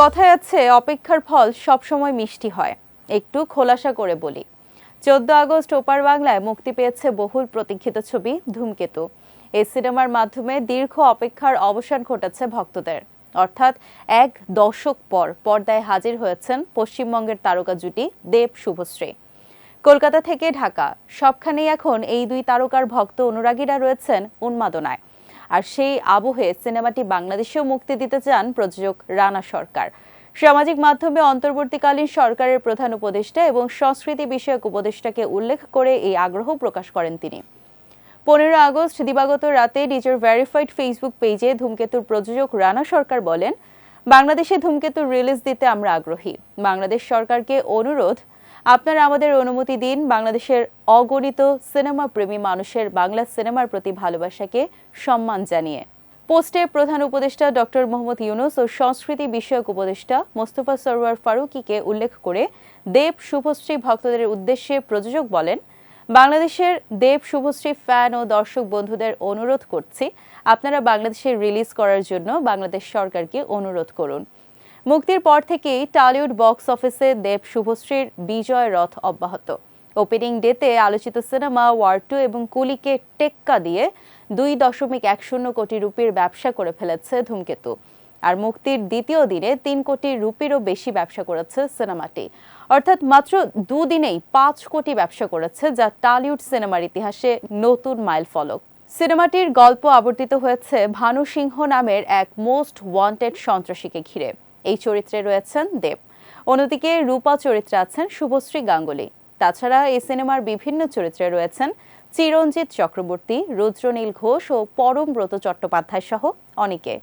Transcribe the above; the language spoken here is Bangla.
কথায় আছে, অপেক্ষার ফল সবসময় মিষ্টি হয়। একটু খোলাসা করে বলি। চোদ্দ আগস্ট ওপার বাংলায় মুক্তি পেয়েছে বহুল প্রতীক্ষিত ছবি, ধূমকেতু। এই সিনেমার মাধ্যমে দীর্ঘ অপেক্ষার অবসান ঘটেছে ভক্তদের। অর্থাৎ এক দশক পর পর্দায় হাজির হয়েছেন পশ্চিমবঙ্গের তারকা জুটি দেব শুভশ্রী। কলকাতা থেকে ঢাকা। সবখানেই এখন এই দুই তারকার ভক্ত অনুরাগীরা রয়েছেন উন্মাদনায়। আর সেই আবহে সিনেমাটি বাংলাদেশেও মুক্তি দিতে চান প্রযোজক রানা সরকার। সামাজিক মাধ্যমে অন্তর্বর্তীকালীন সরকারের প্রধান উপদেষ্টা এবং সংস্কৃতি বিষয়ক উপদেষ্টাকে উল্লেখ করে এই আগ্রহ প্রকাশ করেন তিনি। পনেরো আগস্ট দিবাগত রাতে নিজের ভেরিফাইড ফেসবুক পেজে ধূমকেতুর প্রযোজক রানা সরকার বলেন, বাংলাদেশে ধূমকেতুর রিলিজ দিতে আমরা আগ্রহী। বাংলাদেশ সরকারকে অনুরোধ আপনারা আমাদের অনুমতি দিন বাংলাদেশের অগণিত সিনেমা প্রেমী মানুষের বাংলা সিনেমার প্রতি ভালোবাসাকে সম্মান জানিয়ে। পোস্টে প্রধান উপদেষ্টা ডক্টর মোহাম্মদ ইউনুস ও সংস্কৃতি বিষয়ক উপদেষ্টা মোস্তফা সরওয়ার ফারুকিকে উল্লেখ করে দেব শুভশ্রী ভক্তদের উদ্দেশ্যে প্রযোজক বলেন, বাংলাদেশের দেব শুভশ্রী ফ্যান ও দর্শক বন্ধুদের অনুরোধ করছি, আপনারা বাংলাদেশে রিলিজ করার জন্য বাংলাদেশ সরকারকে অনুরোধ করুন। মুক্তির পর থেকেই টালিউড বক্স অফিসে দেব শুভশ্রীর বিজয় রথ অব্যাহত। ওপেনিং ডেতে আলোচিত সিনেমা ওয়ার টু এবং কুলিকে টেক্কা দিয়ে দুই দশমিক এক শূন্য কোটি রুপির ব্যবসা করে ফেলেছে ধূমকেতু। আর মুক্তির দ্বিতীয় দিনে তিন কোটি রুপিরও বেশি ব্যবসা করেছে সিনেমাটি। অর্থাৎ মাত্র দুদিনেই পাঁচ কোটি ব্যবসা করেছে, যা টালিউড সিনেমার ইতিহাসে নতুন মাইল ফলক। সিনেমাটির গল্প আবর্তিত হয়েছে ভানু সিংহ নামের এক মোস্ট ওয়ান্টেড সন্ত্রাসীকে ঘিরে। এই চরিত্রে রয়েছেন দেব। অন্যদিকে রূপা চরিত্রে আছেন শুভশ্রী গাঙ্গুলি। তাছাড়া এই সিনেমার বিভিন্ন চরিত্রে রয়েছেন চিরঞ্জিত চক্রবর্তী, রুদ্রনীল ঘোষ ও পরমব্রত চট্টোপাধ্যায় সহ অনেকে।